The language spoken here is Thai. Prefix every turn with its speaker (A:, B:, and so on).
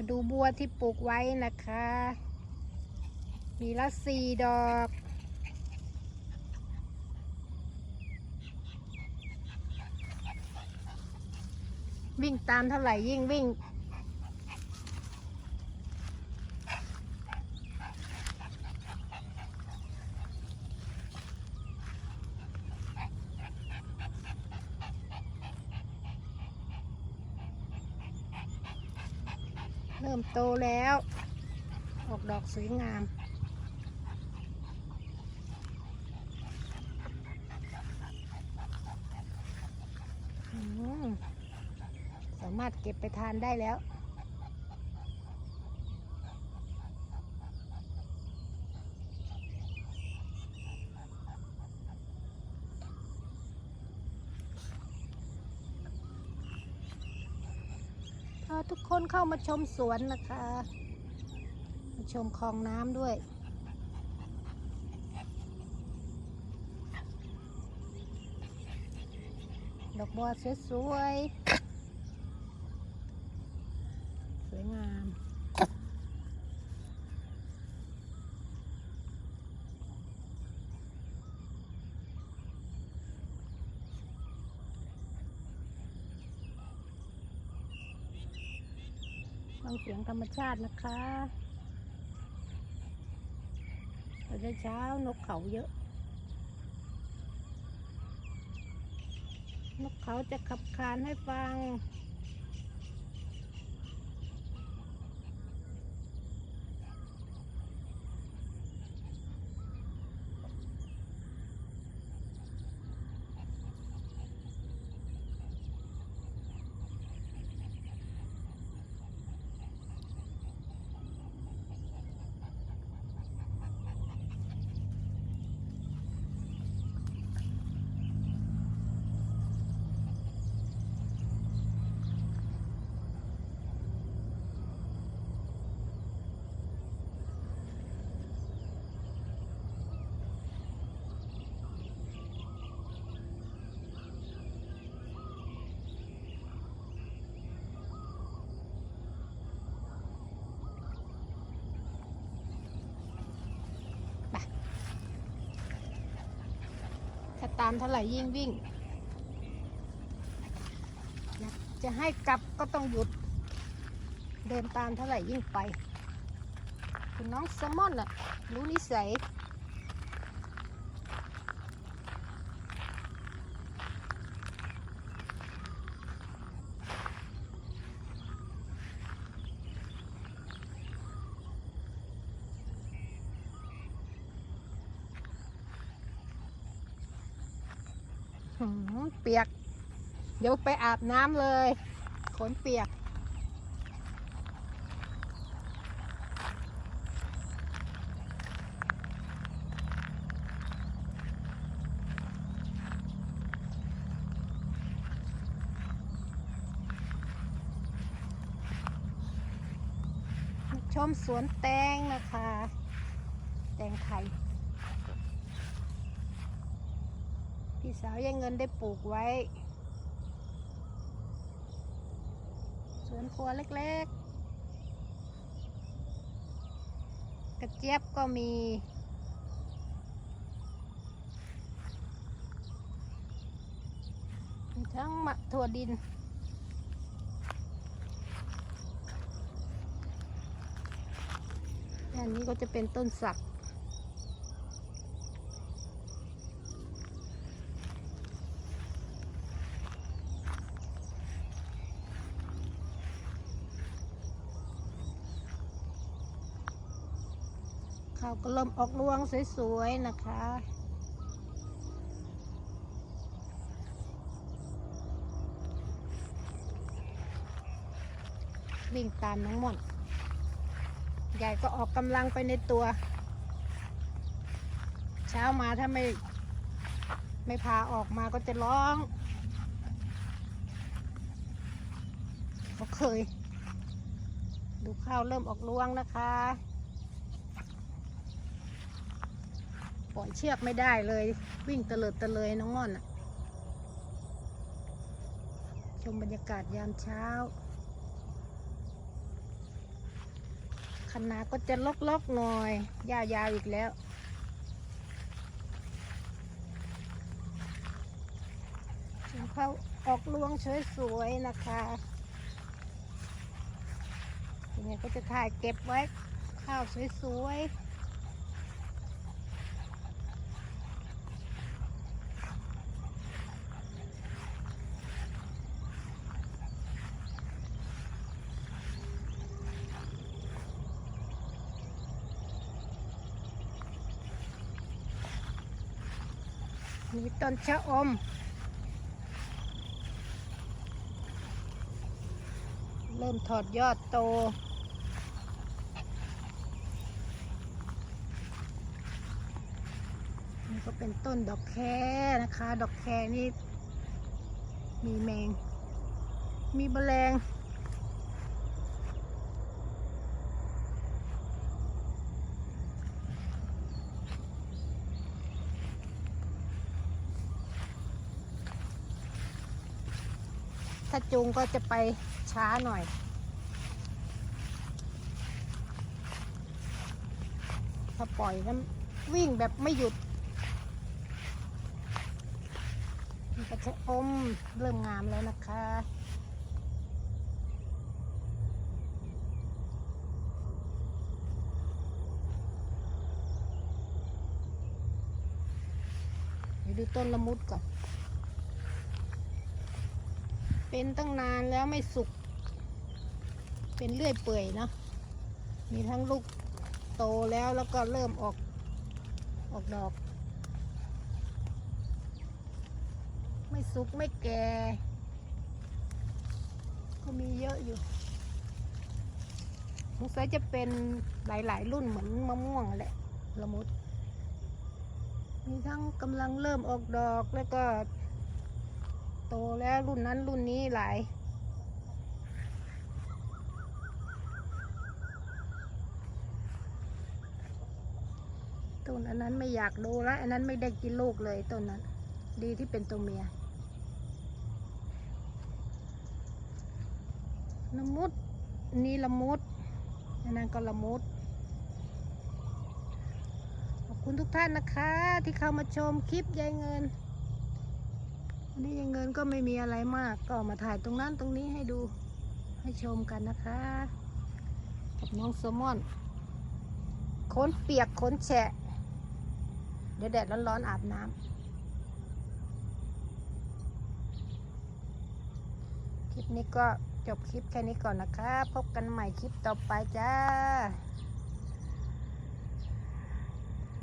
A: มาดูบัวที่ปลูกไว้นะคะ มีละสี่ดอกวิ่งตามเท่าไหร่ยิ่งวิ่ง เริ่มโตแล้ว ออกดอกสวยงามสามารถเก็บไปทานได้แล้ว ทุกคนเข้ามาชมสวนนะคะมาชมคลองน้ำด้วย ดอกบัวสวยๆสวยงาม ฟังเสียงธรรมชาตินะคะตอนเช้านกเขาเยอะ นกเขาจะขับคานให้ฟัง ตามเท่าไหร่ยิ่งวิ่ง จะให้กลับก็ต้องหยุด เดินตามเท่าไหร่ยิ่งไป คุณน้องแซลมอนน่ะ รู้นิสัย เปียก เดี๋ยวไปอาบน้ำเลยขนเปียก ชมสวนแตงนะคะ แตงไทย พี่สาวยายเงินได้ปลูกไว้ สวนครัวเล็กๆ กระเจี๊ยบก็มีทั้งมะถั่วดินอันนี้ก็จะเป็นต้นสัก ข้าก็เริ่มออกรวงสวยๆนะคะ วิ่งตามน้องม่อนใหญ่ก็ออกกำลังไปในตัว เช้ามาถ้าไม่ ไม่พาออกมาก็จะร้องก็เคย ดูข้าวเริ่มออกรวงนะคะ ล่อยเชือกไม่ได้เลย วิ่งเตลิดเตะเลยน้องม่อนชมบรรยากาศยามเช้าคันนาก็จะลกๆหน่อยยาวๆอีกแล้วถึงเขาออกรวงสวยๆนะคะทีนี้ก็จะถ่ายเก็บไว้ข้าวสวยๆ มีต้นชะอม เริ่มถอดยอดโต นี่ก็เป็นต้นดอกแคนะคะ ดอกแคนี่มีแมง มีแมลงาจูงก็จะไปช้าหน่อย ถ้าปล่อยนั้นวิ่งแบบไม่หยุดมันก็จะอมเริ่มงามแล้วนะคะดูต้นละมุดก่อน เป็นตั้งนานแล้วไม่สุก เป็นเลื่อยเปื่อยเนอะมีทั้งลูกโตแล้วแล้วก็เริ่มออกออกดอก ไม่สุกไม่แก่ ก็มีเยอะอยู่สงสัยจะเป็นหลาย ๆ รุ่นเหมือนมะม่วงแหละละมุด มีทั้งกำลังเริ่มออกดอกแล้วก็ โตแล้วรุ่นนั้นรุ่นนี้หลายต้นอันนั้นไม่อยากดูแล้วอันนั้นไม่ได้กินลูกเลยต้นนั้น ดีที่เป็นตัวเมียละมุดนี่ละมุดอันนั้นก็ละมุดขอบคุณทุกท่านนะคะ ที่เข้ามาชมคลิปยายเงิน นี้ยังเงินก็ไม่มีอะไรมาก ก็มาถ่ายตรงนั้นตรงนี้ให้ดูให้ชมกันนะคะกับน้องโซมอนขนเปียกขนแฉะ เดี๋ยวแดดร้อนๆอาบน้ำคลิปนี้ก็จบคลิปแค่นี้ก่อนนะคะ พบกันใหม่คลิปต่อไปจ้า